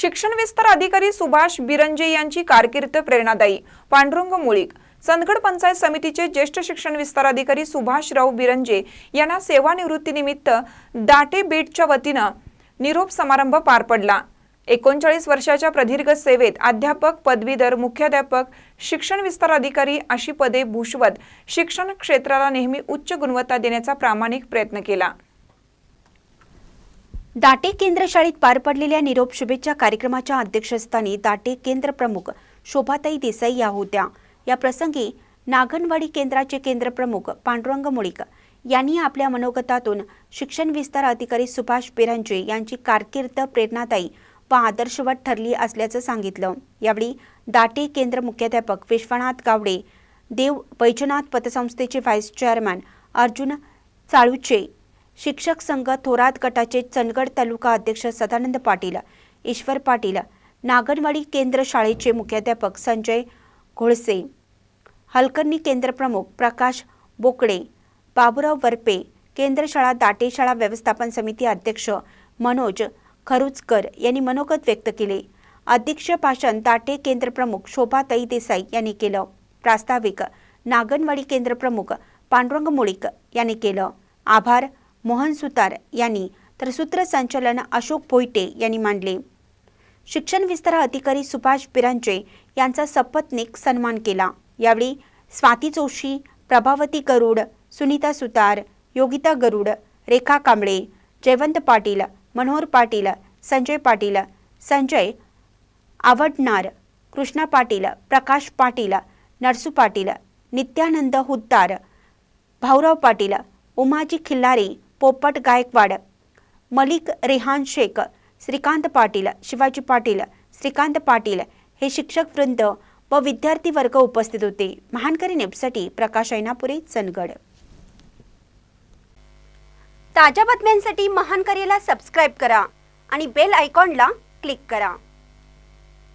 शिक्षण विस्तार अधिकारी सुभाष बिरंजे यांची कारकीर्द प्रेरणादायी. पांडुरंग मुळीक. चंदगड पंचायत समितीचे ज्येष्ठ शिक्षण विस्तार अधिकारी सुभाषराव बिरंजे यांना सेवानिवृत्तीनिमित्त दाटे बीटच्या वतीनं निरोप समारंभ पार पडला. एकोणचाळीस वर्षाच्या प्रदीर्घ सेवेत अध्यापक पदवीधर मुख्याध्यापक शिक्षण विस्तार अधिकारी अशी पदे भूषवत शिक्षण क्षेत्राला नेहमी उच्च गुणवत्ता देण्याचा प्रामाणिक प्रयत्न केला. दाटे केंद्र शाळेत पार पडलेल्या निरोप शुभेच्छा कार्यक्रमाच्या अध्यक्षस्थानी दाटे केंद्र प्रमुख शोभाताई देसाई या होत्या. या प्रसंगी नागनवाडी केंद्राचे केंद्र प्रमुख पांडुरंग मुळीक यांनी आपल्या मनोगतातून शिक्षण विस्तार अधिकारी सुभाष बिरांजे यांची कारकीर्द प्रेरणादायी व आदर्शवत ठरली असल्याचं सांगितलं. यावेळी दाटे केंद्र मुख्याध्यापक विश्वनाथ गावडे देव वैजनाथ पतसंस्थेचे व्हाईस चेअरमॅन अर्जुन चाळुचे शिक्षक संघ थोरात गटाचे चंदगड तालुका अध्यक्ष सदानंद पाटील ईश्वर पाटील नागनवाडी केंद्र शाळेचे मुख्याध्यापक संजय घोळसे हलकर्णी केंद्र प्रमुख प्रकाश बोकडे बाबुराव वरपे केंद्र शाळा दाटे शाळा व्यवस्थापन समिती अध्यक्ष मनोज खरुचकर यांनी मनोगत व्यक्त केले. अध्यक्ष भाषण दाटे केंद्र प्रमुख शोभाताई देसाई यांनी केलं. प्रास्ताविक नागनवाडी केंद्र प्रमुख पांडुरंग मुळीक यांनी केलं. आभार. मोहन सुतार यांनी तर सूत्रसंचालन अशोक भोईटे यांनी मांडले. शिक्षण विस्तार अधिकारी सुभाष बिरांचे यांचा सपत्नीक सन्मान केला. यावेळी स्वाती जोशी प्रभावती गरुड सुनीता सुतार योगिता गरुड रेखा कांबळे जयवंत पाटील मनोहर पाटील संजय पाटील संजय आवडणार कृष्णा पाटील प्रकाश पाटील नरसू पाटील नित्यानंद हुद्दार भाऊराव पाटील उमाजी खिल्लारे पोपट गायकवाड मलिक रेहान शेख श्रीकांत पाटील शिवाजी पाटील श्रीकांत पाटील हे शिक्षक वृंद व विद्यार्थी वर्ग उपस्थित होते. महानकरी नेपसाठी प्रकाश ऐनापुरे चंदगड. ताज्या बातम्यांसाठी महानकरीला सबस्क्राईब करा आणि बेल आयकॉनला क्लिक करा.